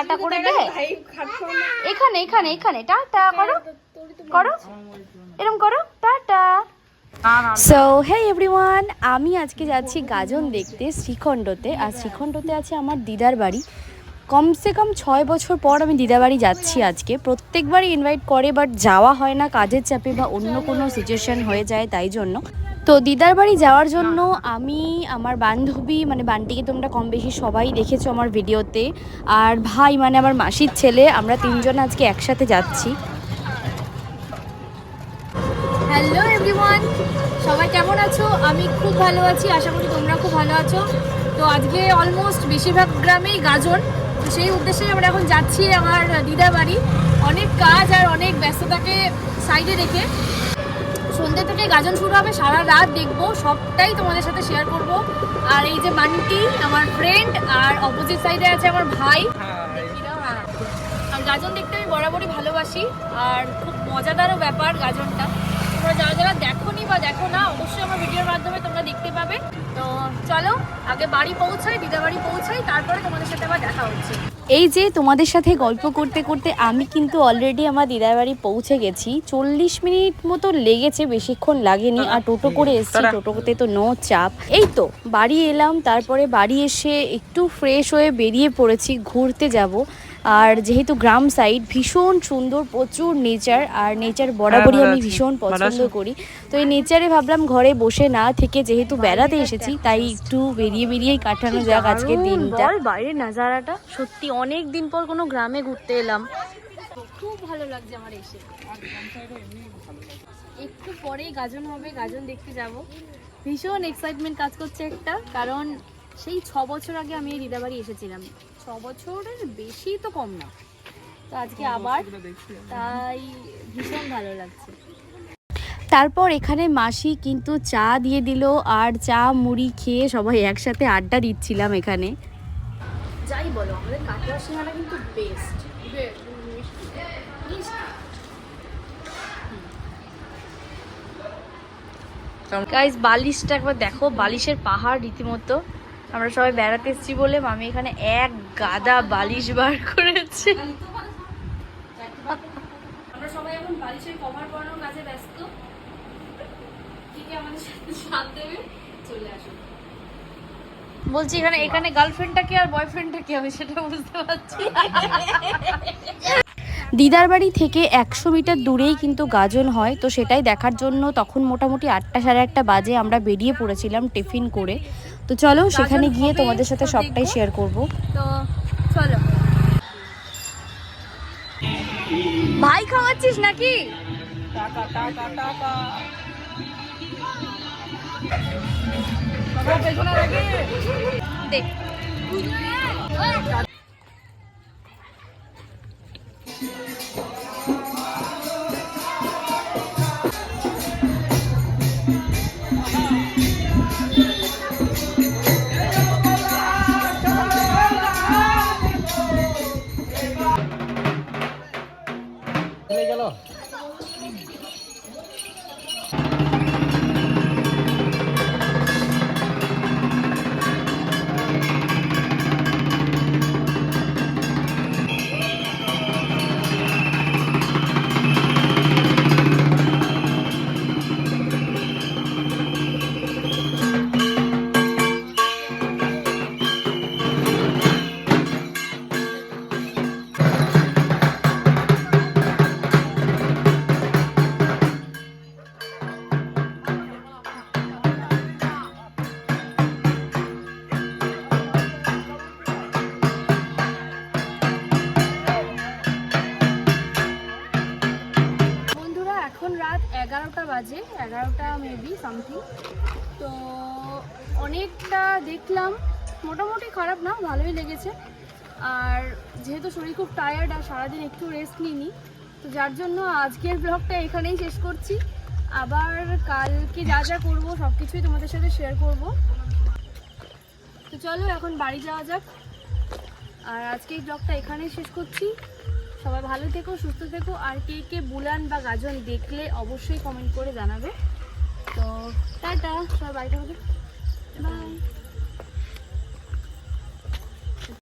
Tata করে দে। এখানে এখানে এখানে। টাটা, করো। করো। এরকম করো। টাটা। সো হে এভরিওয়ান আমি আজকে যাচ্ছি গাজন দেখতে শ্রীখণ্ডতে। আর শ্রীখণ্ডতে আছে আমার দিদার বাড়ি। কমসে কম ছয় বছর পর আমি দিদার বাড়ি যাচ্ছি আজকে। প্রত্যেকবারই ইনভাইট করে বাট যাওয়া হয় না, কাজের চাপে বা অন্য কোনো সিচুয়েশন হয়ে যায়, তাই জন্য। তো দিদার বাড়ি যাওয়ার জন্য আমি আমার বান্ধবী মানে বান্টিকে তোমরা কম বেশি সবাই দেখেছ আমার ভিডিওতে। আর ভাই মানে আমার মাসির ছেলে আমরা তিনজন আজকে একসাথে যাচ্ছি। হ্যালো এভরিওয়ান সবাই কেমন আছো? আমি খুব ভালো আছি আশা করি তোমরা খুব ভালো আছো। তো আজকে অলমোস্ট বেশিরভাগ গ্রামেই গাজন তো সেই উদ্দেশ্যে আমরা এখন যাচ্ছি আমার দিদা বাড়ি। অনেক কাজ আর অনেক ব্যস্ততাকে সাইডে রেখে। সন্ধ্যে থেকে গাজন শুরু হবে সারা রাত দেখব সবটাই তোমাদের সাথে শেয়ার করব। আর এই যে মান্টি আমার ফ্রেন্ড আর অপোজিট সাইডে আছে আমার ভাই। আর গাজন দেখতে আমি বরাবরই ভালোবাসি আর খুব মজাদারও ব্যাপার গাজনটা। তোমরা যারা যারা দেখোনি বা দেখো না অবশ্যই আমার ভিডিওর মাধ্যমে তোমরা দেখতে পাবে। তো চলো আগে বাড়ি পৌঁছাই দিদা বাড়ি পৌঁছাই তারপরে তোমাদের সাথে আবার দেখা হচ্ছে। এই যে তোমাদের সাথে গল্প করতে করতে আমি কিন্তু অলরেডি আমার দিদার বাড়ি পৌঁছে গেছি। চল্লিশ মিনিট মতো লেগেছে বেশিক্ষণ লাগেনি। আর টোটো করে এসেছি টোটোতে তো নো চাপ। এই তো বাড়ি এলাম তারপরে বাড়ি এসে একটু ফ্রেশ হয়ে বেরিয়ে পড়েছি ঘুরতে যাব। আর যেহেতু গ্রাম সাইড ভীষণ সুন্দর প্রচুর নেচার আর নেচার বরাবরই আমি ভীষণ পছন্দ করি। তো এই নেচারে ভাবলাম ঘরে বসে না থেকে যেহেতু বেড়াতে এসেছি তাই একটু বেরিয়ে বেরিয়েই কাটানো যাক আজকে দিনটা। বাইরের নাজারাটা। সত্যি অনেক দিন পর কোনো গ্রামে ঘুরতে এলাম। খুব ভালো লাগছে আমার এসে। একটু পরেই গাজন হবে গাজন দেখতে যাব। ভীষণ এক্সাইটমেন্ট কাজ করছে একটা কারণ সেই ছ বছর আগে আমি এই দিদাবাড়ি এসেছিলাম। ছ বছরের বেশি তো কম না। তো আজকে আবার তাই ভীষণ ভালো লাগছে। তারপর এখানে মাসি কিন্তু চা দিয়ে দিল আর চা মুড়ি খেয়ে সবাই একসাথে আড্ডা দিচ্ছিলাম এখানে। যাই বলো আমাদের কাটোয়া সিঙ্গাটা কিন্তু বেস্ট গাইজ বালিশটা একবার দেখো বালিশের পাহাড় রীতিমতো। আমরা সবাই বেড়াতে এসেছি বলে মামি এখানে এক গাদা বালিশ বার করেছে। আমরা সবাই এখন বালিশের কভার করানোর কাজে ব্যস্ত। কি কি আমাদের সাথে সাথ দেবে চলে আসুন। বলছি এখানে এখানে গার্লফ্রেন্ডটা কি আর বয়ফ্রেন্ডটা কি আমি সেটা বুঝতে পারছি দিদার বাড়ি থেকে একশো মিটার দূরেই কিন্তু গাজন হয় তো সেটাই দেখার জন্য তখন মোটামুটি আটটা সাড়ে আটটা বাজে আমরা বেরিয়ে পড়েছিলাম টিফিন করে। তো চলো সেখানে গিয়ে তোমাদের সাথে সবটাই শেয়ার করব। তো চলো। ভাই খাওয়াচ্ছিস নাকি? দেখ। 太了。এখন রাত এগারোটা বাজে, এগারোটা মেবি সামথিং তো অনেকটা দেখলাম, মোটামুটি খারাপ না, ভালোই লেগেছে। আর যেহেতু শরীর খুব টায়ার্ড আর সারাদিন একটু রেস্ট নিইনি, তো যার জন্য আজকের ব্লগটা এখানেই শেষ করছি। আবার কালকে যা যা করব সব কিছুই তোমাদের সাথে শেয়ার করব। তো চলো এখন বাড়ি যাওয়া যাক। আর আজকে এই ব্লগটা এখানেই শেষ করছি। সবাই ভালো থেকো, সুস্থ থেকো। আর কে কে বুলান বা গাজন দেখলে অবশ্যই কমেন্ট করে জানাবে। তো টাটা, সবাই বাড়িতে বাই